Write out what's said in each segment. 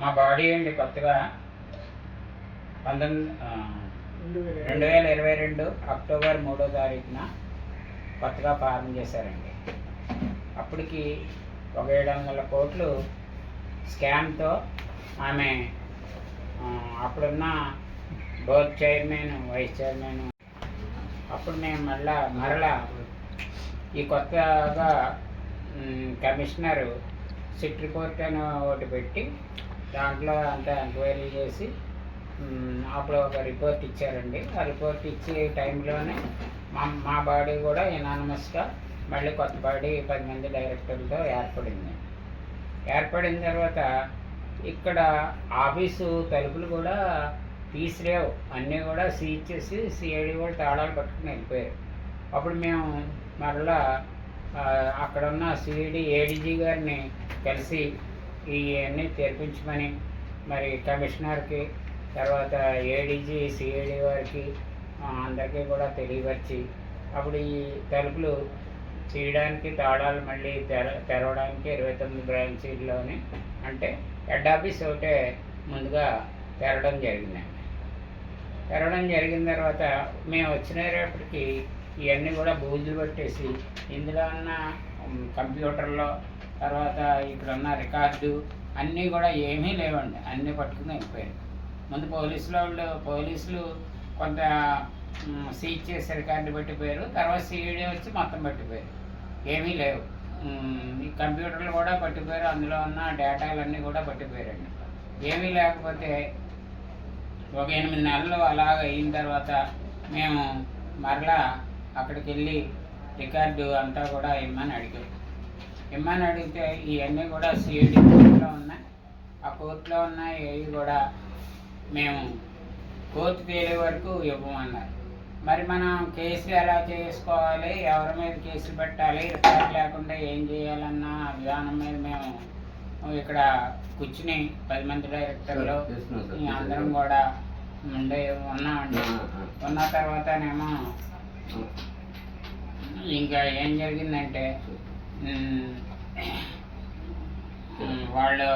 మా- బాడీ అండి కొత్తగా పంతొమ్మిది రెండు వేల ఇరవై రెండు అక్టోబర్ మూడో తారీఖున కొత్తగా ప్రారంభం చేశారండి. అప్పటికి ఒక ఏడు వందల కోట్లు స్కామ్తో ఆమె అప్పుడున్న బోర్డ్ చైర్మన్ వైస్ చైర్మన్ అప్పుడు మేము మళ్ళా మరలా ఈ కొత్తగా కమిషనరు సిట్ రిపోర్ట్ అని ఒకటి పెట్టి దాంట్లో అంతా ఎంక్వైరీ చేసి అప్పుడు ఒక రిపోర్ట్ ఇచ్చారండి. ఆ రిపోర్ట్ ఇచ్చే టైంలోనే మా మా బాడీ కూడా ఎనానమస్గా మళ్ళీ కొత్త బాడీ పది మంది డైరెక్టర్లతో ఏర్పడింది. ఏర్పడిన తర్వాత ఇక్కడ ఆఫీసు తలుపులు కూడా తీసిరేవు అన్నీ కూడా సీజ్ చేసి సిఐడి వాళ్ళు తాళాలు పట్టుకుని వెళ్ళిపోయారు. అప్పుడు మేము మరలా అక్కడున్న అక్కడ ఉన్న సిఐడి ఏడీజీ గారిని కలిసి ఇవన్నీ తెరిపించమని మరి కమిషనర్కి తర్వాత ఏడీజీ సిఐడి వారికి అందరికీ కూడా తెలియపరిచి అప్పుడు ఈ తలుపులు తీయడానికి తాళాలు మళ్ళీ తెర తెరవడానికి ఇరవై తొమ్మిది బ్రాంచీల్లోని అంటే హెడ్ ఆఫీస్ ఒకటే ముందుగా తెరవడం జరిగిందండి. తెరవడం జరిగిన తర్వాత మేము వచ్చిన రేపటికి ఇవన్నీ కూడా బూజులు పెట్టేసి ఇందులో ఉన్న కంప్యూటర్లో తర్వాత ఇక్కడున్న రికార్డు అన్నీ కూడా ఏమీ లేవండి అన్నీ పట్టుకుని వెళ్ళిపోయారు ముందు పోలీసులు వాళ్ళు పోలీసులు కొంత సీజ్ చేసి రికార్డు పెట్టిపోయారు తర్వాత సీఈడీ వచ్చి మొత్తం పెట్టిపోయారు. ఏమీ లేవు. ఈ కంప్యూటర్లు కూడా పట్టిపోయారు అందులో ఉన్న డేటాలన్నీ కూడా పట్టిపోయారండి. ఏమీ లేకపోతే ఒక ఎనిమిది నెలలు అలాగ అయిన తర్వాత మేము మరలా అక్కడికి వెళ్ళి రికార్డు అంతా కూడా ఇమ్మని అడిగాం ఇమ్మని అడిగితే ఇవన్నీ కూడా సిఐడి కోర్టులో ఉన్నాయి. ఆ కోర్టులో ఉన్న ఏవి కూడా మేము కోర్టు తేలే వరకు ఇవ్వమన్నారు. మరి మనం కేసులు ఎలా చేసుకోవాలి ఎవరి మీద కేసులు పెట్టాలి రికార్డు లేకుండా ఏం చేయాలన్న విధానం మీద మేము ఇక్కడ కూర్చుని పది మంది డైరెక్టర్లు అందరం కూడా ఉండే ఉన్నామండి. ఉన్న తర్వాతనేమో ఇంకా ఏం జరిగిందంటే వాళ్ళు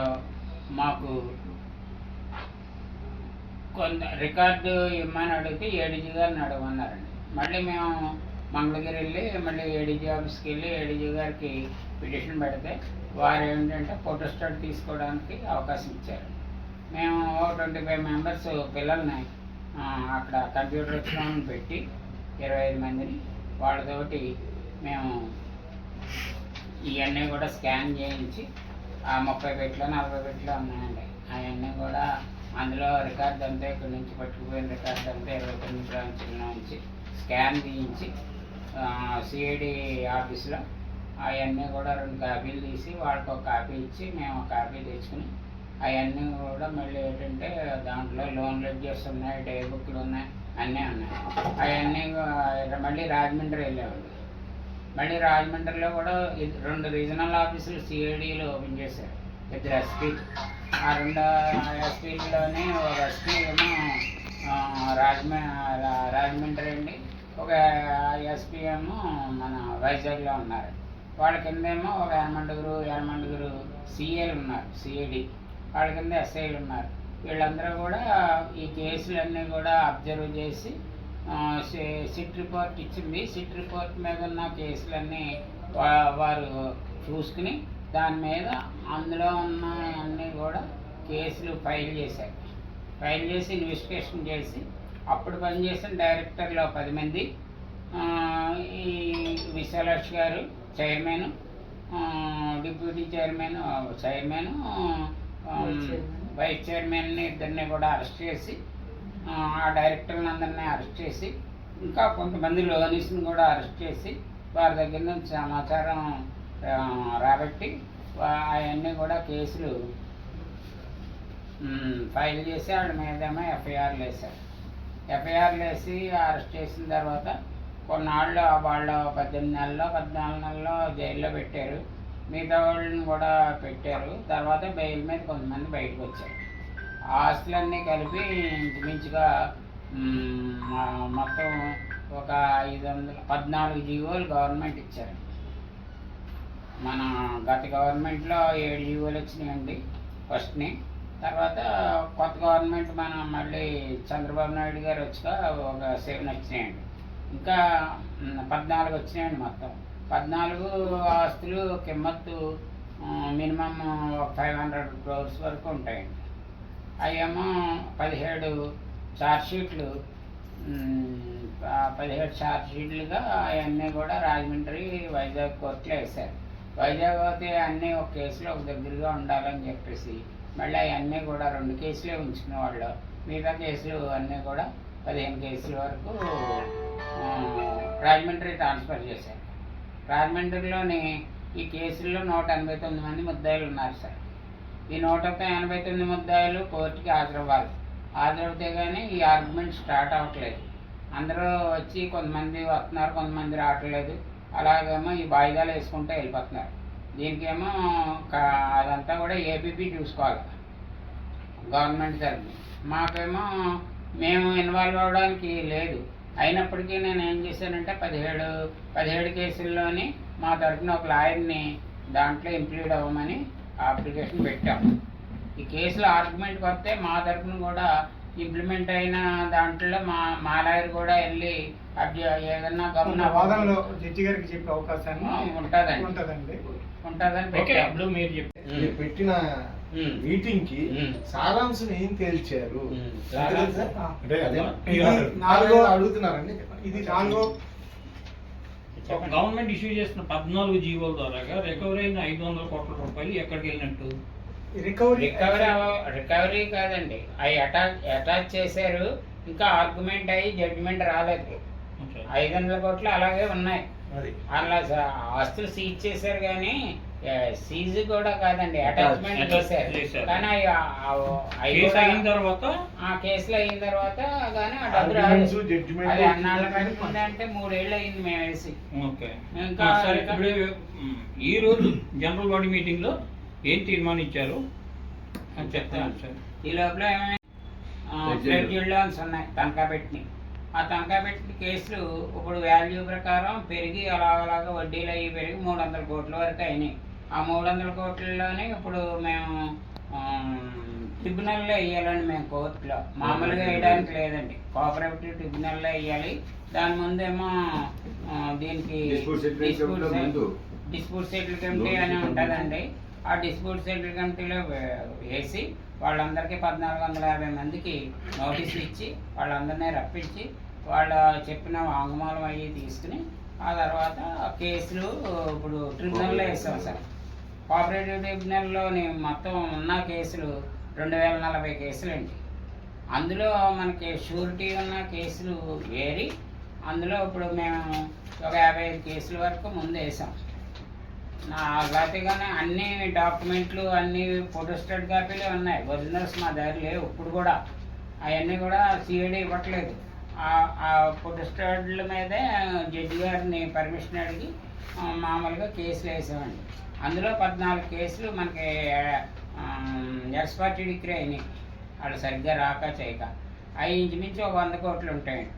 మాకు కొంత రికార్డు ఇమ్మని అడిగితే ఏడీజీ గారిని అడగమన్నారండి మళ్ళీ మేము మంగళగిరి వెళ్ళి మళ్ళీ ఏడీజీ ఆఫీస్కి వెళ్ళి ఏడీజీ గారికి పిటిషన్ పెడితే వారు ఏంటంటే ఫోటోస్టాట్ తీసుకోవడానికి అవకాశం ఇచ్చారు. మేము ట్వంటీ ఫైవ్ మెంబర్స్ పిల్లల్ని అక్కడ కంప్యూటర్ ఎక్స్లోన్ పెట్టి ఇరవై ఐదు మందిని వాళ్ళతోటి మేము ఇవన్నీ కూడా స్కాన్ చేయించి ఆ ముప్పై పెట్లు నలభై పెట్లు ఉన్నాయండి. అవన్నీ కూడా అందులో రికార్డ్ అంతా ఇక్కడ నుంచి పట్టుకుపోయిన రికార్డ్ అంతా ఇరవై తొమ్మిది బ్రాంచ్ల నుంచి స్కాన్ తీయించి సిఐడి ఆఫీస్లో అవన్నీ కూడా రెండు కాపీలు తీసి వాళ్ళకి ఒక కాపీ ఇచ్చి మేము ఒక కాపీ తెచ్చుకుని అవన్నీ కూడా మళ్ళీ ఏంటంటే దాంట్లో లోన్ లెడ్జర్స్ ఉన్నాయి డే బుక్లు ఉన్నాయి. అన్నీ ఉన్నాయి. అవన్నీ కూడా మళ్ళీ రాజమండ్రి వెళ్ళేవాళ్ళు. మళ్ళీ రాజమండ్రిలో కూడా రెండు రీజనల్ ఆఫీసులు సిఐడిలో ఓపెన్ చేశారు. ఇద్దరు ఎస్పీ ఆ రెండు ఎస్పీలోనే ఒక ఎస్పీ ఏమో రాజమ రాజమండ్రి అండి. ఒక ఎస్పీ ఏమో మన వైజాగ్లో ఉన్నారు. వాళ్ళ కిందేమో ఒక ఎర్మండుగురు ఎర్మండుగురు సిఏలు ఉన్నారు సిఐడి. వాళ్ళ కింద ఎస్ఐలు ఉన్నారు. వీళ్ళందరూ కూడా ఈ కేసులన్నీ కూడా అబ్జర్వ్ చేసి సిట్ రిపోర్ట్ ఇచ్చింది. సిట్ రిపోర్ట్ మీద ఉన్న కేసులన్నీ వా- వారు చూసుకుని దాని మీద అందులో ఉన్న అన్నీ కూడా కేసులు ఫైల్ చేశారు. ఫైల్ చేసి ఇన్వెస్టిగేషన్ చేసి అప్పుడు పనిచేసిన డైరెక్టర్లో పది మంది. ఈ విశాలక్ష్ గారు chairman deputy chairman chairman. Vice చైర్మన్ని ఇద్దరిని కూడా అరెస్ట్ చేసి ఆ, డైరెక్టర్ని అందరినీ అరెస్ట్ చేసి ఇంకా కొంతమంది లోనీస్ని కూడా అరెస్ట్ చేసి వారి దగ్గర నుంచి సమాచారం రాబట్టి అవన్నీ కూడా కేసులు ఫైల్ చేసి వాళ్ళ మీదేమో ఎఫ్ఐఆర్లు వేశారు. ఎఫ్ఐఆర్లు వేసి అరెస్ట్ చేసిన తర్వాత కొన్నాళ్ళు వాళ్ళు పద్దెనిమిది నెలల్లో పద్నాలుగు నెలల్లో జైల్లో పెట్టారు. మిగతా వాళ్ళని కూడా పెట్టారు. తర్వాత బెయిల్ మీద కొంతమంది బయటకు వచ్చారు. ఆస్తులన్నీ కలిపి ఇంచుమించుగా మొత్తం ఒక ఐదు వందల పద్నాలుగు జీవోలు గవర్నమెంట్ ఇచ్చారు. మన గత గవర్నమెంట్లో ఏడు జీవోలు వచ్చినాయండి ఫస్ట్ని. తర్వాత కొత్త గవర్నమెంట్ మనం మళ్ళీ చంద్రబాబు నాయుడు గారు వచ్చాక ఒక సెవెన్ వచ్చినాయండి. ఇంకా పద్నాలుగు వచ్చినాయండి మొత్తం. పద్నాలుగు ఆస్తులు కిమ్మత్తు మినిమం ఒక ఫైవ్ హండ్రెడ్ క్రోర్స్ వరకు ఉంటాయండి. అవేమో పదిహేడు షీట్లు పదిహేడు షీట్లుగా అవన్నీ కూడా రాజమండ్రి వైజాగ్ కోర్టులో వేశారు. వైజాగ్ అయితే అన్నీ ఒక కేసులో ఒక దగ్గరగా ఉండాలని చెప్పేసి మళ్ళీ అవన్నీ కూడా రెండు కేసులే ఉంచుకునే వాళ్ళు. మిగతా కేసులు అన్నీ కూడా పదిహేను కేసుల వరకు రాజమండ్రి ట్రాన్స్ఫర్ చేశారు. రాజమండ్రిలోని ఈ కేసుల్లో నూట ఎనభై తొమ్మిది మంది ముద్దాయిలు ఉన్నారు సార్. ఈ నూట ఎనభై తొమ్మిది ముద్దాయిలు కోర్టుకి హాజరవ్వాలి. హాజరవుతే కానీ ఈ ఆర్గ్యుమెంట్ స్టార్ట్ అవ్వట్లేదు. అందరూ వచ్చి కొంతమంది వస్తున్నారు కొంతమంది రావట్లేదు. అలాగేమో ఈ వాయిదాలు వేసుకుంటూ వెళ్ళిపోతున్నారు. దీనికేమో అదంతా కూడా ఏపీపీ చూసుకోవాలి. గవర్నమెంట్ తరఫున. మాకేమో మేము ఇన్వాల్వ్ అవ్వడానికి లేదు. అయినప్పటికీ నేను ఏం చేశానంటే పదిహేడు పదిహేడు కేసుల్లోని మా తరఫున ఒక లాయర్ని దాంట్లో ఇంప్లీడ్ అవ్వమని అప్లికేషన్ పెట్టాం. ఈ కేసులో ఆర్గ్యుమెంట్కి వస్తే మా తరఫున కూడా ఇంప్లిమెంట్ అయిన దాంట్లో మా మా లాయర్ కూడా వెళ్ళి ఏదన్నా గమన వాదనలో జడ్జి గారికి చెప్పే అవకాశాన్ని ఉంటుందండి. ఉంటుందండి. ఉంటుందని పెట్టాం. మీరు చెప్పి మీరు పెట్టిన. మీటింగ్కి. సారాంశం ఏం తేల్చారు? నాలుగో అడుగుతున్నారండి. ఇది నాలుగో గవర్నమెంట్ ఇష్యూ చేసిన పద్నాలుగు జీవోల ద్వారా రికవరీ అయిన ఐదు వందల కోట్ల రూపాయలు ఎక్కడికి వెళ్ళినట్టు? రికవరీ రికవరీ కాదండి. అవి అటాచ్ అటాచ్ చేశారు. ఇంకా ఆర్గ్యుమెంట్ అయ్యి జడ్జిమెంట్ రాలేదు. ఐదు వందల కోట్లు అలాగే ఉన్నాయి. అది. అలా ఆస్తులు సీజ్ చేశారు కానీ సీజ్ కూడా కాదండి అటాచ్మెంట్ చేశారు. కానీ అవి అవి కేసు అయిన తర్వాత? ఆ కేసులు అయిన తర్వాత కానీ ఆ డబ్బు Arguments, రాలేదు. judgment అది అన్నాళ్ళ అంటే మూడేళ్ళు అయింది మేము వేసి. ఓకే. ఇంకా ఇప్పుడు ఈ రోజు జనరల్ బాడీ మీటింగ్లో ఏం తీర్మానించారు? అని చెప్తాను సార్. ఈ లోపల ఏమైనా ఉన్నాయి తనఖా పెట్టిన ఆ తనఖా పెట్టిన కేసులు ఇప్పుడు వాల్యూ ప్రకారం పెరిగి అలా అలాగా వడ్డీలు అయ్యి పెరిగి మూడు వందల కోట్ల వరకు అయినాయి. ఆ మూడు వందల కోట్లలోనే ఇప్పుడు మేము ట్రిబ్యునల్లో వేయాలండి మేము కోర్టులో. మామూలుగా వేయడానికి లేదండి. కోఆపరేటివ్ ట్రిబ్యునల్లో వేయాలి దాని ముందేమో దీనికి. డిస్ప్యూట్ సెటిల్ కమిటీ అని ఉంటుందండి. ఆ డిస్ప్యూట్ సెటిల్ కమిటీలో వేసి వాళ్ళందరికీ పద్నాలుగు వందల యాభై మందికి నోటీసులు ఇచ్చి వాళ్ళందరినీ రప్పించి వాళ్ళ చెప్పిన వాంగ్మూలం అయ్యి తీసుకుని ఆ తర్వాత కేసులు ఇప్పుడు ట్రిబ్యునల్లో వేసాం సార్. కోఆపరేటివ్ ట్రిబ్యునల్లోని మొత్తం ఉన్న కేసులు రెండు వేల నలభై కేసులండి. అందులో మనకి షూరిటీ ఉన్న కేసులు వేరి అందులో ఇప్పుడు మేము ఒక యాభై ఐదు కేసుల వరకు ముందు వేసాం నా గతిగానే అన్ని డాక్యుమెంట్లు అన్ని ఫోటోస్టేట్ కాపీలు ఉన్నాయి. ఒరిజినల్స్ మా దగ్గర లేవు ఇప్పుడు కూడా. అవన్నీ కూడా సిఐడి ఇవ్వట్లేదు. ఆ- ఆ ఫోటోస్టేట్ల మీదే జడ్జి గారిని పర్మిషన్ అడిగి మామూలుగా కేసులు వేసామండి అందులో పద్నాలుగు కేసులు మనకి ఎక్స్పర్ట్ డిగ్రీ అయినాయి. వాళ్ళు సరిగ్గా రాక చేయక. అవి ఇంచుమించు ఒక వంద కోట్లు ఉంటాయండి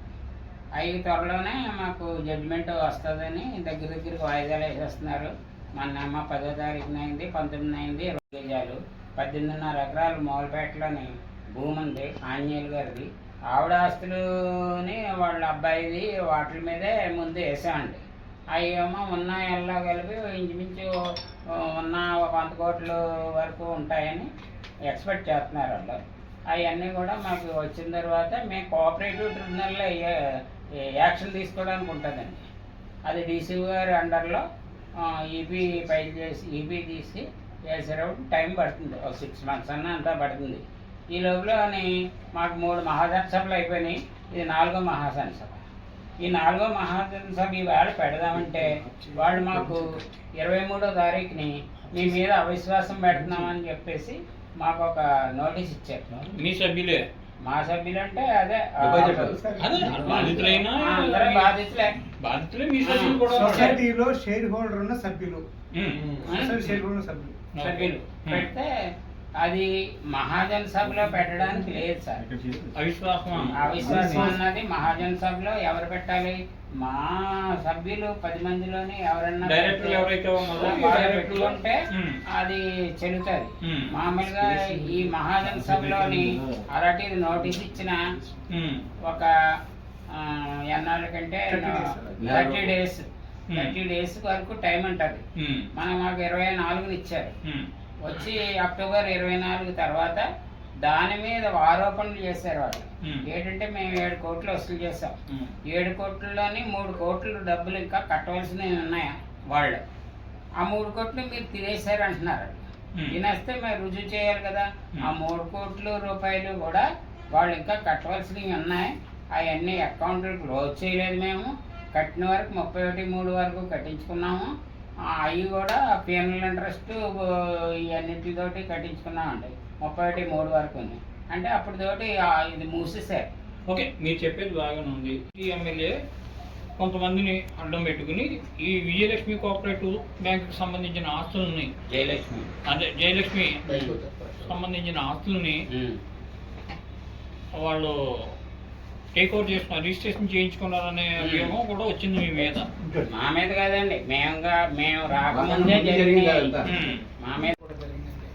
అవి త్వరలోనే మాకు జడ్జిమెంట్ వస్తుందని దగ్గర దగ్గరికి వాయిదాలు వేసేస్తున్నారు. మొన్న అమ్మ పదో తారీఖున అయింది పంతొమ్మిది అయింది ఇరవై గజాలు పద్దెనిమిదిన్నర ఎకరాలు మూలపేటలోని భూమి ఉంది ఆంజనేయులు గారిది. ఆవిడ ఆస్తులుని వాళ్ళ అబ్బాయిది వాటి మీదే ముందు వేసామండి. అవి ఏమో ఉన్న ఎల్లా కలిపి ఇంచుమించు ఉన్న ఒక వంద కోట్ల వరకు ఉంటాయని ఎక్స్పెక్ట్ చేస్తున్నారు వాళ్ళు. అవన్నీ కూడా మాకు వచ్చిన తర్వాత మేము కోఆపరేటివ్ ట్రిబ్యునల్లో యాక్షన్ తీసుకోవడానికి ఉంటుందండి. అది డీసీ గారి అండర్లో ఈపీ ఫైల్ చేసి ఈపీ తీసి చేసేటప్పుడు టైం పడుతుంది. ఒక సిక్స్ మంత్స్ అన్న అంతా పడుతుంది. ఈ లోపల మాకు మూడు మహాజన సభలు అయిపోయినాయి. ఇది నాలుగో మహాజన సభ ఈ నాలుగో మహాజన సభ ఈవేళ పెడదామంటే వాళ్ళు మాకు ఇరవై మూడో తారీఖుని మీ మీద అవిశ్వాసం పెడుతున్నామని చెప్పేసి మాకు ఒక నోటీస్ ఇచ్చారు. మీ సభ్యులే? మా సభ్యులు అంటే అదే బాధితులే. బాధితులే మీ సభ్యులు కూడా ఉన్నారు. సొసైటీలో షేర్ హోల్డర్ ఉన్న సభ్యులు. షేర్ హోల్డర్ సభ్యులు. సభ్యులు. పెడితే అది మహాజన్ సభలో పెట్టడానికి లేదు సార్ అవిశ్వాసం అవిశ్వాసం అన్నది మహాజన్ సభలో ఎవరు పెట్టాలి మా సభ్యులు పది మందిలోని ఎవరన్నా ఎవరైతే ఉమ్. అది చెల్లుతుంది. మామూలుగా ఈ మహాజన్ సభలోని అలాంటిది నోటీస్ ఇచ్చిన. ఒక ఎన్నాళ్ళ కంటే 30 days. Thirty days. Thirty days వరకు టైం ఉంటుంది. మనం మాకు ఇరవై నాలుగుని ఇచ్చారు. వచ్చి అక్టోబర్ ఇరవై నాలుగు తర్వాత దాని మీద ఆరోపణలు చేశారు వాళ్ళు. ఏంటంటే మేము ఏడు కోట్లు వసూలు చేసాం. ఏడు కోట్లలోని మూడు కోట్లు డబ్బులు ఇంకా కట్టవలసినవి ఉన్నాయి వాళ్ళు ఆ మూడు కోట్లు మీరు తినేశారు అంటున్నారు. తినేస్తే మరి రుజువు చేయాలి కదా. ఆ మూడు కోట్లు రూపాయలు కూడా వాళ్ళు ఇంకా కట్టవలసినవి ఉన్నాయి అవన్నీ అకౌంట్లు క్లోజ్ చేయలేదు మేము కట్టిన వరకు ముప్పై ఒకటి మూడు వరకు కట్టించుకున్నాము అవి కూడా పీనల్ ఇంట్రెస్ట్ ఇవన్నిటితోటి కట్టించుకున్నామండి. ముప్పై ఒకటి మూడు వరకు ఉంది. అంటే అప్పటితోటి ఇది మూసేశారు. ఓకే మీరు చెప్పేది బాగానే ఉంది. ఈ ఎమ్మెల్యే కొంతమందిని అడ్డం పెట్టుకుని ఈ విజయలక్ష్మి కోఆపరేటివ్ బ్యాంకుకి సంబంధించిన ఆస్తులని జయలక్ష్మి. అదే జయలక్ష్మి సంబంధించిన ఆస్తులని వాళ్ళు టేక్ ఓవర్ చేసుకున్నారు రిజిస్ట్రేషన్ చేయించుకున్నారనే అభియోగం కూడా వచ్చింది మీ మీద మా మీద కాదండి మేముగా మేము రాకముందే జరిగింది. ఉమ్. మా మీద కూడా జరిగిందండి.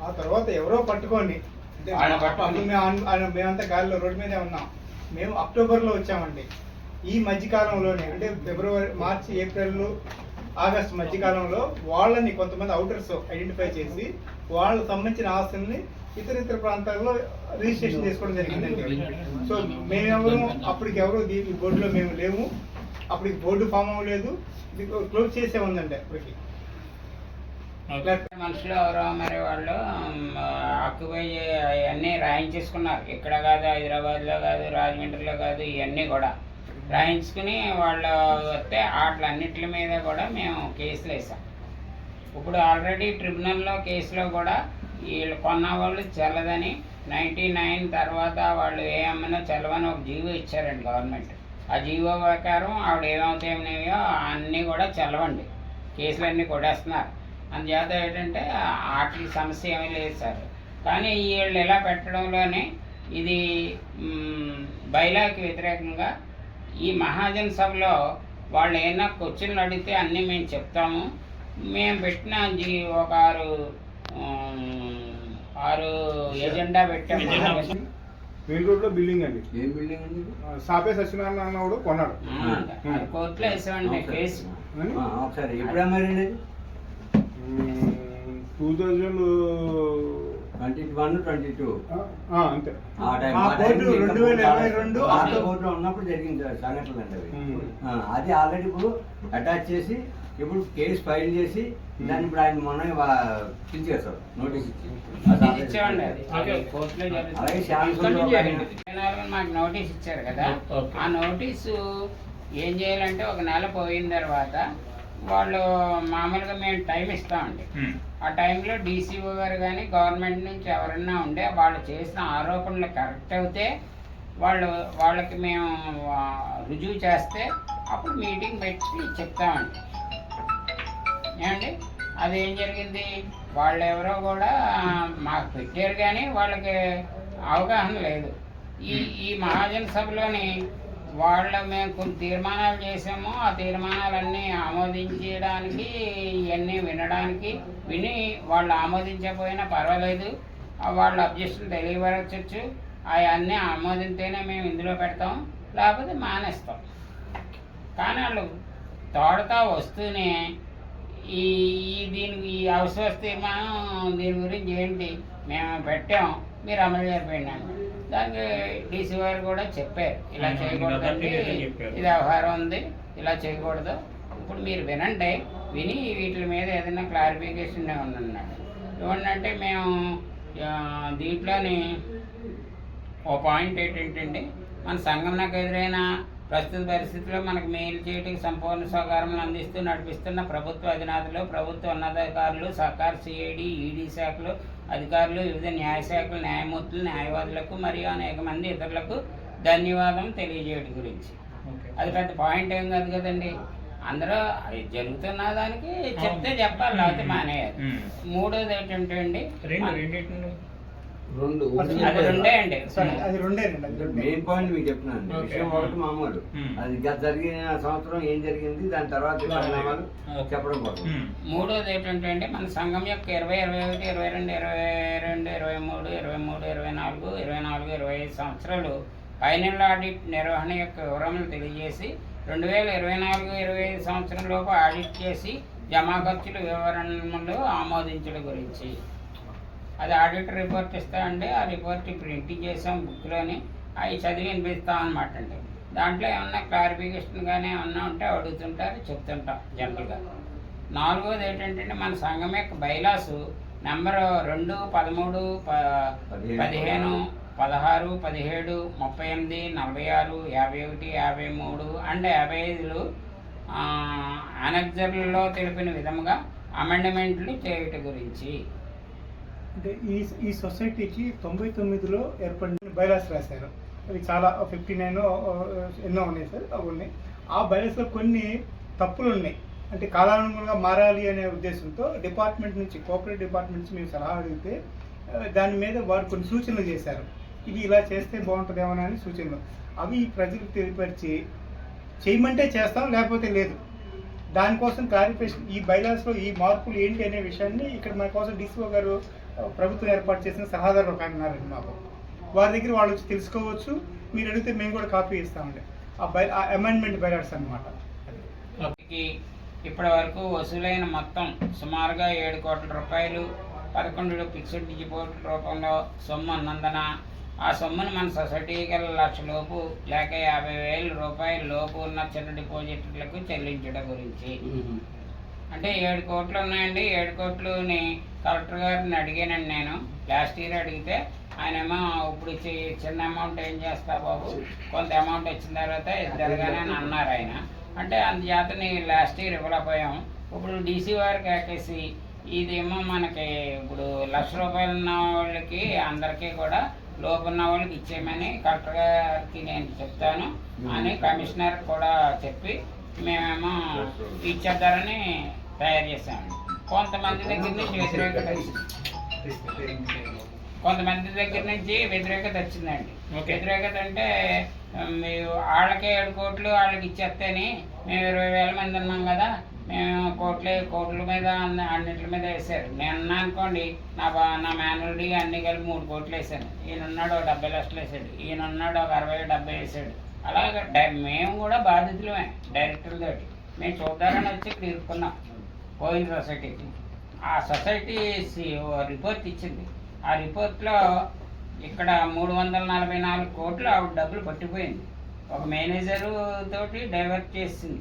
ఆ తర్వాత ఎవరో పట్టుకొని అంటే ఆయన. అప్పుడు మేము అన్- ఆయన- మేమంతా గాలిలో రోడ్డు మీదే ఉన్నాం మేము అక్టోబర్లో వచ్చామండి ఈ మధ్యకాలంలోనే అంటే ఫిబ్రవరి మార్చి ఏప్రిల్ ఆగస్ట్ మధ్యకాలంలో వాళ్ళని కొంతమంది అవుటర్స్ ఐడెంటిఫై చేసి వాళ్ళకు సంబంధించిన ఆస్తుల్ని ఇతర ఇతర ప్రాంతాల్లో రిజిస్ట్రేషన్ చేసుకోవడం జరిగిందండి సో మేమెవరు అప్పటికి ఎవరు ఈ బోర్డులో మేము లేము. అప్పటికి బోర్డు ఫామ్ అవ్వలేదు. ఇది క్లోజ్ చేసే ఉందండి అప్పటికి. మనుషులు ఎవరో మరి వాళ్ళు ఆక్యుపై అవన్నీ రాయించేసుకున్నారు. ఇక్కడ కాదు హైదరాబాద్లో కాదు రాజమండ్రిలో కాదు ఇవన్నీ కూడా. రాయించుకుని వాళ్ళు వస్తే వాటిలన్నిటి మీద కూడా మేము కేసులు వేసాం ఇప్పుడు ఆల్రెడీ ట్రిబ్యునల్లో కేసులో కూడా వీళ్ళు కొన్న వాళ్ళు చెల్లదని నైంటీ నైన్ తర్వాత వాళ్ళు ఏమన్నా చల్లవని ఒక జీవో ఇచ్చారండి గవర్నమెంట్. ఆ జీవో ప్రకారం ఆవిడ ఏమవుతాయో అన్నీ కూడా చల్లవండి. కేసులన్నీ కొడేస్తున్నారు అందుచేత ఏంటంటే వాటి సమస్య ఏమీ లేదు సార్. కానీ వీళ్ళు ఇలా పెట్టడంలోనే ఇది బైలాకి వ్యతిరేకంగా ఈ మహాజన్ సభలో వాళ్ళు ఏమైనా క్వశ్చన్లు అడిగితే అన్నీ మేము చెప్తాము. మేము పెట్టిన జీ ఒక ఆరు ఆరు ఎజెండా పెట్టాము ఎజెండా. మెయిన్ రోడ్లో బిల్డింగ్ అండి. ఏం బిల్డింగ్ అండి సాపే సత్యనారాయణ అన్నవాడు కొన్నాడు. కోర్టులో వేసామండి ఒకసారి. కేసు. ఒకసారి ఎప్పుడు అమ్మారండి two thousand twenty one twenty two. అంతే. ఆ టైం రెండు వేల ఇరవై రెండు ఉన్నప్పుడు జరిగింది సంఘటనలు అండి అవి. ఉమ్. ఆ, అది ఆల్రెడీ ఇప్పుడు అటాచ్ చేసి ఇప్పుడు కేసు ఫైల్ చేసి దాన్ని ఇప్పుడు ఆయన మొన్న పిలిచేస్తారు నోటీస్ ఇచ్చి. అలాగే శాంసంగ్. ఇరవై నాలుగున మాకు నోటీస్ ఇచ్చారు కదా. ఆ నోటీసు ఏం చేయాలంటే ఒక నెల పోయిన తర్వాత వాళ్ళు మామూలుగా మేము టైం ఇస్తామండి. ఆ టైంలో డీసీఓ గారు కానీ గవర్నమెంట్ నుంచి ఎవరైనా ఉండే వాళ్ళు చేసిన ఆరోపణలు కరెక్ట్ అవుతే వాళ్ళు వాళ్ళకి మేము రుజువు చేస్తే అప్పుడు మీటింగ్ పెట్టి చెప్తామండి. ఏమండి? అదేం జరిగింది? వాళ్ళు ఎవరో కూడా మాకు పెట్టారు కానీ వాళ్ళకి అవగాహన లేదు. ఈ ఈ మహాజన సభలోని వాళ్ళ మేము కొన్ని తీర్మానాలు చేసాము ఆ తీర్మానాలన్నీ ఆమోదించడానికి ఇవన్నీ వినడానికి విని వాళ్ళు ఆమోదించకపోయినా పర్వాలేదు. వాళ్ళ అబ్జెక్షన్ తెలియవరచచ్చు అవన్నీ ఆమోదింతేనే మేము ఇందులో పెడతాం. లేకపోతే మానేస్తాం. కానీ వాళ్ళు తోడతా వస్తూనే ఈ దీనికి ఈ అవిశ్వాస తీర్మానం దీని గురించి ఏంటి? మేము పెట్టాం. మీరు అమలు చేయండి అండి దానికి డీసీ వారు కూడా చెప్పారు. ఇలా చేయకూడదండి. ఇదే వ్యవహారం ఉంది. ఇలా చేయకూడదు. ఇప్పుడు మీరు వినండి. విని వీటి మీద ఏదైనా క్లారిఫికేషన్ ఉన్నాడు ఇవ్వండి అంటే మేము దీంట్లోని ఓ పాయింట్ ఏంటంటే మన సంఘం నాకు ఎదురైన ప్రస్తుత పరిస్థితుల్లో మనకు మేలు చేయడానికి సంపూర్ణ సహకారం అందిస్తూ నడిపిస్తున్న ప్రభుత్వ అధినేతలు ప్రభుత్వ ఉన్నతాధికారులు సహకార సిఐడి ఈడీ శాఖలు అధికారులు వివిధ న్యాయ శాఖల న్యాయమూర్తులు న్యాయవాదులకు మరియు అనేక మంది ఇతరులకు ధన్యవాదం తెలియజేయడం గురించి. అది పెద్ద పాయింట్ ఏం కాదు కదండి. అందరూ అది జరుగుతున్న దానికి చెప్తే చెప్పాలి లేకపోతే మానేయాలి. మూడోది ఏంటంటే అండి రెండు అది సారీ రెండేనండి మెయిన్ పాయింట్ మీకు చెప్తున్నాను. విషయం ఒకటి మామూలు. అది గత జరిగిన సంవత్సరం ఏం జరిగింది దాని తర్వాత పరిణామాలు. చెప్పడం కోసం. మూడోది ఏంటంటే అండి మన సంఘం యొక్క ఇరవై ఇరవై ఒకటి ఇరవై రెండు ఇరవై రెండు ఇరవై మూడు ఇరవై మూడు ఇరవై నాలుగు ఇరవై నాలుగు ఇరవై ఐదు సంవత్సరాలు ఫైనల్ ఆడిట్ నిర్వహణ యొక్క వివరములు తెలియజేసి రెండు వేల ఇరవై నాలుగు ఇరవై ఐదు సంవత్సరంలోపు ఆడిట్ చేసి జమా ఖర్చుల వివరణలు ఆమోదించడం గురించి. అది ఆడిట్ రిపోర్ట్ ఇస్తామండి ఆ రిపోర్ట్ ప్రింట్ చేసాం బుక్లోని అవి చదివి వినిపిస్తాం అనమాట అండి. దాంట్లో ఏమన్నా క్లారిఫికేషన్ కానీ ఏమన్నా ఉంటే అడుగుతుంటారు చెప్తుంటాం జనరల్గా. నాలుగోది ఏంటంటే మన సంఘం యొక్క బైలాసు నెంబర్ రెండు పదమూడు పదిహేను. పదహారు పదిహేడు ముప్పై ఎనిమిది నలభై ఆరు యాభై ఒకటి యాభై మూడు అండ్ యాభై ఐదులు అనెక్జర్లలో తెలిపిన విధముగా అమెండ్మెంట్లు చేయుట గురించి. అంటే ఈ ఈ సొసైటీకి తొంభై తొమ్మిదిలో ఏర్పడిన బైలాస్ రాశారు. అవి చాలా ఫిఫ్టీ నైన్ ఎన్నో ఉన్నాయి సార్ అవి ఉన్నాయి. ఆ బైలాస్లో కొన్ని తప్పులు ఉన్నాయి. అంటే కాలానుగుణంగా మారాలి అనే ఉద్దేశంతో డిపార్ట్మెంట్ నుంచి కోఆపరేటివ్ డిపార్ట్మెంట్ నుంచి మేము సలహా అడిగితే దాని మీద వారు కొన్ని సూచనలు చేశారు. ఇది ఇలా చేస్తే బాగుంటుందేమో అని సూచనలు. అవి ప్రజలకు తెలియపరిచి చేయమంటే చేస్తాం లేకపోతే లేదు. దానికోసం క్లారిఫికేషన్ ఈ బైలాస్లో ఈ మార్పులు ఏంటి అనే విషయాన్ని ఇక్కడ మన కోసం డిసిఓ గారు ప్రభుత్వం ఏర్పాటు చేసిన సలహాదారులు ఒక అన్నారండి మాకు. వారి దగ్గర వాళ్ళు వచ్చి తెలుసుకోవచ్చు. మీరు అడిగితే మేము కూడా కాపీ ఇస్తామండి ఆ బై ఆ అమెండ్మెంట్ బైలాట్స్ అనమాట ఇప్పటి వరకు వసూలైన మొత్తం సుమారుగా ఏడు కోట్ల రూపాయలు పదకొండు ఫిక్స్డ్ డిపాజిట్ రూపంలో సొమ్ము నందన ఆ సొమ్మును మన సొసైటీ గల లక్ష లోపు లేక యాభై వేల రూపాయల లోపు ఉన్న చిన్న డిపాజిట్లకు చెల్లించడం గురించి. అంటే ఏడు కోట్లు ఉన్నాయండి. ఏడు కోట్లుని కలెక్టర్ గారిని అడిగానండి నేను. లాస్ట్ ఇయర్ అడిగితే ఆయన ఏమో ఇప్పుడు చిన్న అమౌంట్ ఏం చేస్తా బాబు? కొంత అమౌంట్ వచ్చిన తర్వాత ఇద్దరుగానే అని అన్నారు ఆయన. అంటే అందుచేతని లాస్ట్ ఇయర్ ఇవ్వలేకపోయాం. ఇప్పుడు డీసీ వారికి ఎక్కేసి ఇదేమో మనకి ఇప్పుడు లక్ష రూపాయలు ఉన్న వాళ్ళకి అందరికీ కూడా లోపు ఉన్న వాళ్ళకి ఇచ్చేయమని కలెక్టర్ గారికి నేను చెప్తాను. అని కమిషనర్ కూడా చెప్పి మేమేమో ఇచ్చేద్దారని తయారు చేసామండి కొంతమంది దగ్గర నుంచి వ్యతిరేకత కొంతమంది దగ్గర నుంచి వ్యతిరేకత వచ్చిందండి. వ్యతిరేకత అంటే మీరు వాళ్ళకే ఏడు కోట్లు వాళ్ళకి ఇచ్చేస్తేని మేము ఇరవై వేల మంది ఉన్నాం కదా. మేము కోట్ల కోట్ల మీద అన్ని- మీద వేశారు. నేను అనుకోండి నా బా నా మేనల్డి అన్ని కలిపి మూడు కోట్లు వేసాను ఈయనున్నాడు ఒక డెబ్బై లక్షలు వేసాడు ఈయనున్నాడు ఒక అరవై డెబ్బై వేసాడు అలాగే డై- మేము కూడా బాధితులమే డైరెక్టర్లతో మేము చూద్దామని వచ్చి ఇక్కడ ఇరుక్కున్నాం. పోయిన సొసైటీకి ఆ సొసైటీ సి- ఓ రిపోర్ట్ ఇచ్చింది. ఆ రిపోర్ట్లో ఇక్కడ మూడు వందల నలభై నాలుగు కోట్లు ఆవిడ డబ్బులు పట్టిపోయింది. ఒక మేనేజరు తోటి డైవర్ట్ చేసింది.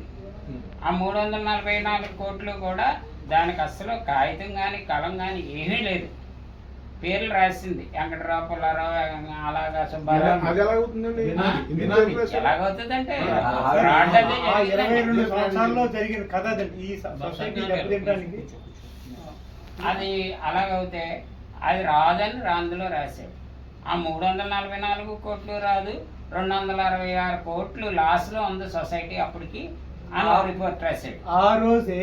ఆ మూడు వందల నలభై నాలుగు కోట్లు కూడా దానికి అస్సలు కాగితం కానీ కలం కానీ ఏమీ లేదు. పేర్లు రాసింది. వెంకటరావు పుల్లారావు అలాగా? ఎలాగవుతుందంటే అదే అలాగవుతే అది రాదని అందులో రాశాడు ఆ మూడు వందల నలభై నాలుగు కోట్లు రాదు. రెండు వందల అరవై ఆరు కోట్లు లాస్లో ఉంది సొసైటీ అప్పటికి. ఆ రోజే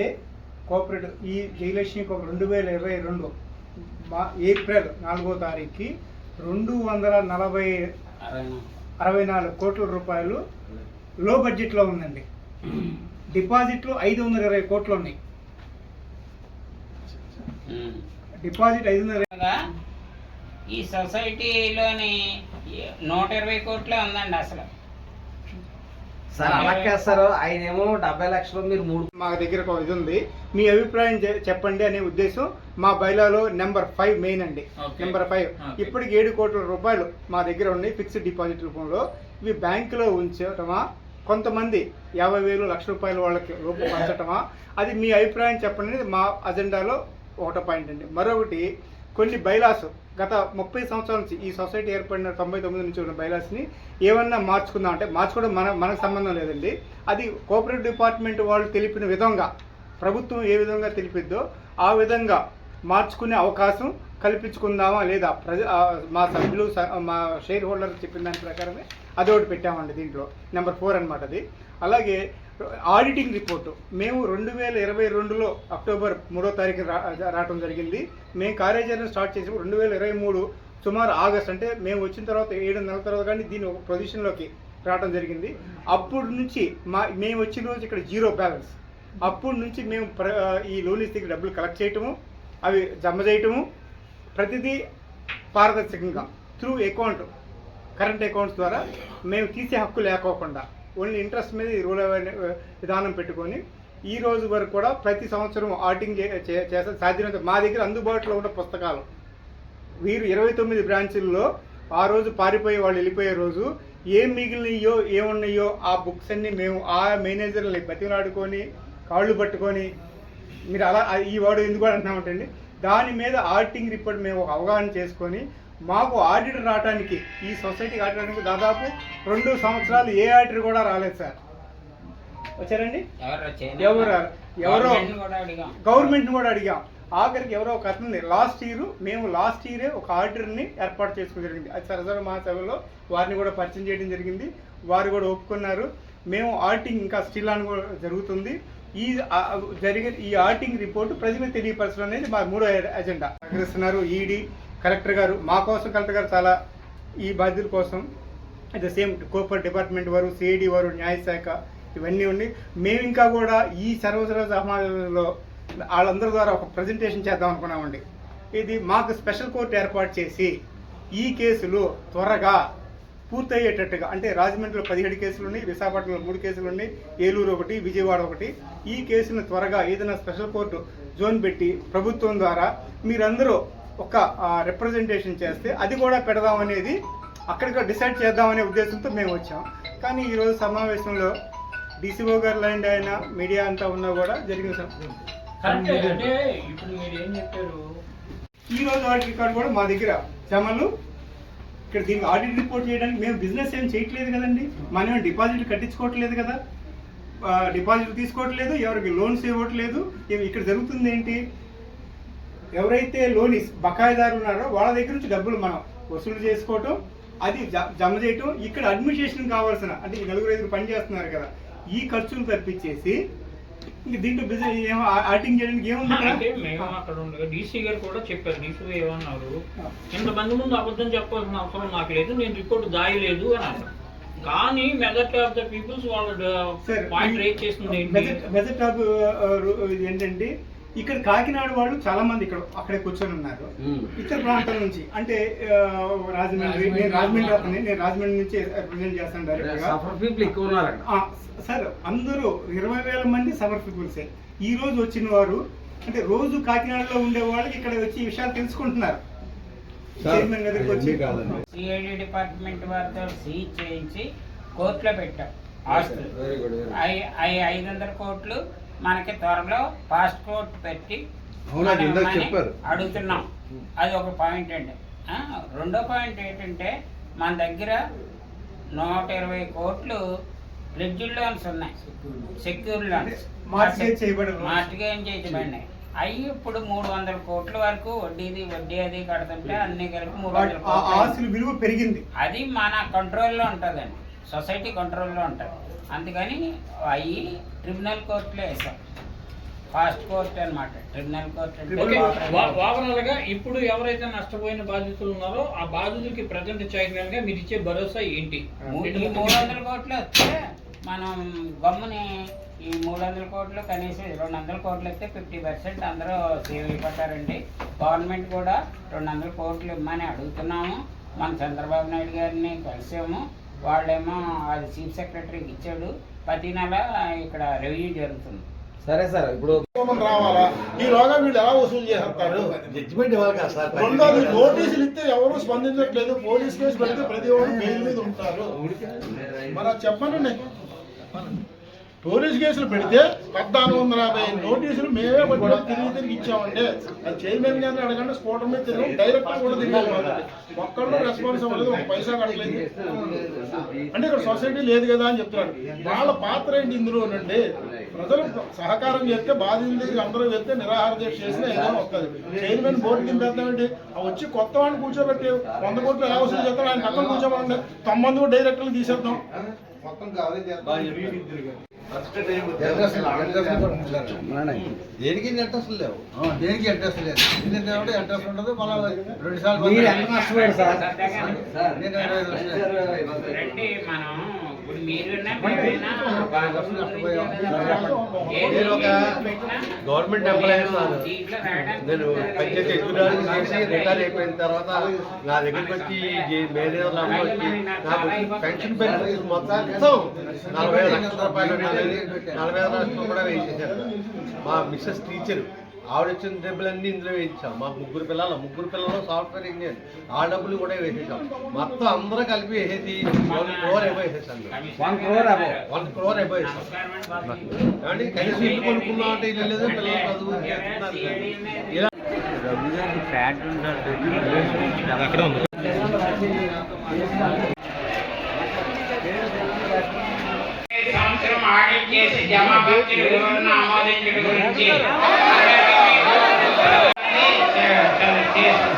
కోఆపరేటివ్ ఈ జయలక్ష్మి ఒక రెండు వేల ఇరవై రెండు మా ఏప్రిల్ నాలుగో తారీఖుకి రెండు వందల నలభై అరవై నాలుగు. కోట్ల రూపాయలు లో బడ్జెట్లో ఉందండి. డిపాజిట్లు ఐదు వందల ఇరవై కోట్లు ఉన్నాయి. డిపాజిట్ ఐదు వందల ఈ సొసైటీలోని నూట ఇరవై కోట్లే ఉందండి అసలు. సార్ అలా ఆయన ఏమో డెబ్బై లక్షలు మీరు మూడు మా దగ్గర ఒక ఇది ఉంది. మీ అభిప్రాయం చె- చెప్పండి అనే ఉద్దేశం మా బైలాలో నెంబర్ ఫైవ్ మెయిన్ అండి. Okay. Number five. Okay. ఇప్పటికి ఏడు కోట్ల రూపాయలు మా దగ్గర ఉన్నాయి ఫిక్స్డ్ డిపాజిట్ రూపంలో ఇవి బ్యాంకులో ఉంచటమా? కొంతమంది యాభై వేలు లక్ష రూపాయల వాళ్ళకి రూపు పంచటమా? అది మీ అభిప్రాయం చెప్పండి అనేది మా అజెండాలో ఒకటో పాయింట్ అండి. మరొకటి కొన్ని బైలాస్ గత ముప్పై సంవత్సరాల నుంచి ఈ సొసైటీ ఏర్పడిన తొంభై తొమ్మిది నుంచి ఉన్న బైలాస్ని ఏమన్నా మార్చుకుందాం అంటే మార్చుకోవడం మన మనకు సంబంధం లేదండి. అది కోఆపరేటివ్ డిపార్ట్మెంట్ వాళ్ళు తెలిపిన విధంగా ప్రభుత్వం ఏ విధంగా తెలిపిద్దో ఆ విధంగా మార్చుకునే అవకాశం కల్పించుకుందామా లేదా ప్రజ మా సభ్యులు స- మా షేర్ హోల్డర్ చెప్పిన దాని ప్రకారమే అది ఒకటి పెట్టామండి దీంట్లో. నెంబర్ ఫోర్ అనమాట అది. అలాగే ఆడిటింగ్ రిపోర్టు మేము రెండు వేల ఇరవై రెండులో అక్టోబర్ మూడో తారీఖు రా రావటం జరిగింది. మేము కార్యాచరణ స్టార్ట్ చేసి రెండు వేల ఇరవై మూడు సుమారు ఆగస్ట్ అంటే మేము వచ్చిన తర్వాత ఏడు నెలల తర్వాత కానీ దీని ఒక పొజిషన్లోకి రావడం జరిగింది. అప్పుడు నుంచి మా మేము వచ్చిన రోజు ఇక్కడ జీరో బ్యాలెన్స్. అప్పటి నుంచి మేము ప్ర ఈ లోన్ ఇస్తే డబ్బులు కలెక్ట్ చేయటము అవి జమ చేయటము ప్రతిదీ పారదర్శకంగా త్రూ అకౌంట్ కరెంట్ అకౌంట్స్ ద్వారా మేము తీసే హక్కు లేకోకుండా ఓన్లీ ఇంట్రెస్ట్ మీద ఈ రూల్ విధానం పెట్టుకొని ఈ రోజు వరకు కూడా ప్రతి సంవత్సరం ఆడిటింగ్ చేసే సాధ్యమైనంత మా దగ్గర అందుబాటులో ఉన్న పుస్తకాలు. వీరు ఇరవై తొమ్మిది బ్రాంచుల్లో ఆ రోజు పారిపోయే వాళ్ళు వెళ్ళిపోయే రోజు ఏం మిగిలినయో ఏమున్నాయో ఆ బుక్స్ అన్ని మేము ఆ మేనేజర్ని బతిమలాడుకొని కాళ్ళు పట్టుకొని మీరు అలా ఈ వాడు ఎందుకు అంటున్నామంటండి దాని మీద ఆడిటింగ్ రిపోర్ట్ మేము ఒక అవగాహన చేసుకొని మాకు ఆడిటర్ రావడానికి ఈ సొసైటీకి ఆడిటర్ రావడానికి దాదాపు రెండు సంవత్సరాలు ఏ ఆడిటర్ కూడా రాలేదు సార్. వచ్చారండి? ఎవరు? ఎవరు? గవర్నమెంట్ కూడా అడిగాం. ఆఖరికి ఎవరో ఒక అతన్ని లాస్ట్ ఇయర్ మేము లాస్ట్ ఇయరే ఒక ఆర్డర్ని ఏర్పాటు చేసుకోవడం జరిగింది. అది సరసర మహాసభలో వారిని కూడా పరిచయం చేయడం జరిగింది. వారు కూడా ఒప్పుకున్నారు. మేము ఆడిటింగ్ ఇంకా స్టిల్ అని కూడా జరుగుతుంది. ఈ ఆ, జరిగిన ఈ ఆడిటింగ్ రిపోర్ట్ ప్రజలకు తెలియపరచడం అనేది మా మూడో ఎజెండా. సహకరిస్తున్నారు ఈడీ. కలెక్టర్ గారు మా కోసం కలెక్టర్ గారు చాలా ఈ బాధ్యతల కోసం at the same copper department వారు సిఐడి వారు న్యాయశాఖ ఇవన్నీ ఉండి మేము ఇంకా కూడా ఈ సర్వసర్వ సమాజంలో వాళ్ళందరి ద్వారా ఒక ప్రజెంటేషన్ చేద్దాం అనుకున్నామండి. ఇది మాకు స్పెషల్ కోర్టు ఏర్పాటు చేసి ఈ కేసులు త్వరగా పూర్తయ్యేటట్టుగా అంటే రాజమండ్రిలో పదిహేడు కేసులు ఉన్నాయి విశాఖపట్నంలో మూడు కేసులు ఉన్నాయి ఏలూరు ఒకటి విజయవాడ ఒకటి ఈ కేసును త్వరగా ఏదైనా స్పెషల్ కోర్టు జోన్ పెట్టి ప్రభుత్వం ద్వారా మీరందరూ ఒక రిప్రజెంటేషన్ చేస్తే అది కూడా పెడదాం అనేది అక్కడికి డిసైడ్ చేద్దామనే ఉద్దేశంతో మేము వచ్చాం. కానీ ఈరోజు సమావేశంలో డీసీఓ గారు ల్యాండ్ అయిన మీడియా అంతా ఉన్నా కూడా జరిగిన సం- కరెక్టే అంటే ఇప్పుడు మీరు ఏం చెప్పారు? ఈ రోజు ఆడిట్ రికార్డు కూడా మా దగ్గర జమలు ఇక్కడ దీనికి ఆడిట్ రిపోర్ట్ చేయడానికి మేము బిజినెస్ ఏం చేయట్లేదు కదండి. మనం డిపాజిట్ కట్టించుకోవట్లేదు కదా. డిపాజిట్ తీసుకోవట్లేదు ఎవరికి లోన్స్ ఇవ్వట్లేదు. ఇవి ఇక్కడ జరుగుతుంది ఏంటి? ఎవరైతే లోన్ బకాయిదారులు ఉన్నారో వాళ్ళ దగ్గర నుంచి డబ్బులు మనం వసూలు చేసుకోవటం అది జమ చేయటం ఇక్కడ అడ్మినిస్ట్రేషన్ కావాల్సిన అంటే ఈ నలుగురు ఐదుగురు పని చేస్తున్నారు కదా ఈ ఖర్చులు తప్పించేసి ఇంక దీంట్లో బిజినెస్ ఏమో ఆడిటింగ్ చేయడానికి ఏముంది? అంటే మేము అక్కడ ఉండగా డీసీ గారు కూడా చెప్పారు డీసీ ఏమన్నారు? ఇంతమంది ముందు అబద్ధం చెప్పాల్సిన అవసరం నాకు లేదు నేను రిపోర్ట్ దాయలేదు అని అన్నారు. కానీ మెజార్టీ ఆఫ్ ద పీపుల్స్ వాళ్ళ పాయింట్ రేట్ చేస్తుంది మెజెట్ ఆఫ్ ఏంటంటే ఇక్కడ కాకినాడ వాళ్ళు చాలా మంది ఇక్కడ అక్కడే కూర్చొని ఉన్నారు. ఇతర ప్రాంతాల నుంచి అంటే రాజమండ్రి నేను రాజమండ్రి నేను రాజమండ్రి నుంచి రిప్రజెంట్ చేస్తాను డైరెక్ట్గా. సఫర్ పీపుల్ ఎక్కువ ఉన్నారు అక్కడ ఆ, సార్ అందరూ ఇరవై వేల మంది సఫర్ పీపుల్సే ఈ రోజు వచ్చిన వారు అంటే రోజు కాకినాడలో ఉండే వాళ్ళకి ఇక్కడ వచ్చి ఈ విషయాలు తెలుసుకుంటున్నారు. చైర్మన్ దగ్గరికి వచ్చి. సిఐడి డిపార్ట్మెంట్ వారితో సీజ్ చేయించి కోర్టులో పెట్టాం. ఆస్తులు. ఐదు వందల కోట్లు మనకి త్వరలో పాస్ట్ కోర్ట్ పెట్టి. అడుగుతున్నాం. అది ఒక పాయింట్ అండి. ఆ, రెండో పాయింట్ ఏంటంటే మన దగ్గర నూట ఇరవై కోట్లు బ్రిడ్జ్ లోన్స్ ఉన్నాయి. Secure loans. మార్టిగేజ్ చేయబడినాయి. అవి ఇప్పుడు మూడు వందల కోట్ల వరకు వడ్డీది వడ్డీ అది కడుతుంటే అన్ని కలిపి మూడు వందల విలువ పెరిగింది. అది మన కంట్రోల్లో ఉంటుందండి. సొసైటీ కంట్రోల్లో ఉంటుంది. అందుకని అవి ట్రిబ్యునల్ కోర్టులో వేసాం ఫాస్ట్ కోర్ట్ అన్నమాట. ట్రిబ్యునల్ కోర్ట్ అంటే ఓకే. కోఆపరేటివ్. ఓవరాల్గా ఇప్పుడు ఎవరైతే నష్టపోయిన బాధితులు ఉన్నారో ఆ బాధితులకి ప్రజెంట్ చైర్మన్గా మీరు ఇచ్చే భరోసా ఏంటి? మూడు వందల కోట్లు వస్తే మనం గమ్ముని ఈ మూడు వందల కోట్లు కనీసం రెండు వందల కోట్లు వస్తే ఫిఫ్టీ పర్సెంట్ అందరూ సేవ్ అయిపోతారండి. గవర్నమెంట్ కూడా రెండు వందల కోట్లు ఇమ్మని అడుగుతున్నాము. మన చంద్రబాబు నాయుడు గారిని కలిసాము. వాళ్ళేమో అది చీఫ్ సెక్రటరీకి ఇచ్చాడు. ప్రతి నెల ఇక్కడ రెవెన్యూ జరుగుతుంది. సరే సార్ ఇప్పుడు రావాలా? ఈ రోగం వీళ్ళు ఎలా వసూలు చేస్తారు? జడ్జిమెంట్ ఇవ్వాలి కదా సార్ రెండోది నోటీసులు ఇస్తే ఎవరు స్పందించట్లేదు. పోలీస్ కేసు పెడితే ప్రతి ఒక్కరు బెయిల్ మీద ఉంటారు. మరి చెప్పండి. పోలీస్ కేసులు పెడితే పద్నాలుగు వందల యాభై నోటీసులు మేమే పట్టుకొని తిరిగి తిరిగి ఇచ్చామంటే అది చైర్మన్ గారిని అడగండి స్కూటర్ మీద తిరిగి డైరెక్ట్ కూడా తిరిగి ఒక్కళ్ళు రెస్పాన్స్ అవ్వలేదు ఒక పైసా కట్టలేదు. అంటే ఇక్కడ సొసైటీ లేదు కదా అని చెప్తున్నాడు వాళ్ళ పాత్ర ఏంటి ఇందులో నుండి ప్రజలు సహకారం చేస్తే బాధితుల దగ్గర అందరూ వెళ్తే నిరాహార దీక్ష చేసినా ఏదైనా వస్తుంది. చైర్మన్ బోర్డు కింద పెడతామండి వచ్చి కొత్త వాడిని కూర్చోబెట్టి వంద కోట్లు ఎలా వసూలు చేస్తాడు ఆయన పక్కన కూర్చోమండి తొమ్మిది డైరెక్టర్లు తీసేద్దాం. దేనికి అడ్రస్ లేవు? దేనికి అడ్రస్ లేదు? ఎందుకంటే అడ్రస్ ఉండదు మళ్ళీ రెండు సార్లు మీరు ఎంత నష్టపోయారు సార్? సార్ నేను ఇప్పుడు మీరున్నా మేమైనా నేను ఒక గవర్నమెంట్ ఎంప్లాయీ నాను దీంట్లో రాయడానికి నేను పంచాయతీ ఎగ్జిక్యూటివ్ చేసి రిటైర్ అయిపోయిన తర్వాత నా దగ్గరికి వచ్చి ఈ మేనేజర్లు వచ్చి నాకు పెన్షన్ బెనిఫిట్స్ మొత్తం నలభై ఐదు లక్షల రూపాయలు నలభై ఐదు లక్షలు కూడా వేయించేశారు మా మిస్సెస్ టీచర్. ఆవిడ వచ్చిన డబ్బులన్నీ ఇందులో వేయించాం. మా ముగ్గురు పిల్లలు ముగ్గురు పిల్లలు సాఫ్ట్వేర్ ఇంజనీర్. ఆ డబ్బులు కూడా వేసేసాం. మొత్తం అందరూ కలిపి వేసేసి వన్ క్రోర్ ఎబో వేసేసాను one crore above one crore above వేసాం నమస్కారం అండి బాబు మీకు. ఏమండి? కనీసం ఇల్లు కొనుక్కున్నా అంటే ఇల్లు లేదు పిల్లలు చదువు సంవత్సరం ఆడిట్ చేసి వివరణ ఆమోదించడం గురించి. ఇరవై నాలుగు ఇరవై ఐదు ఆడిట్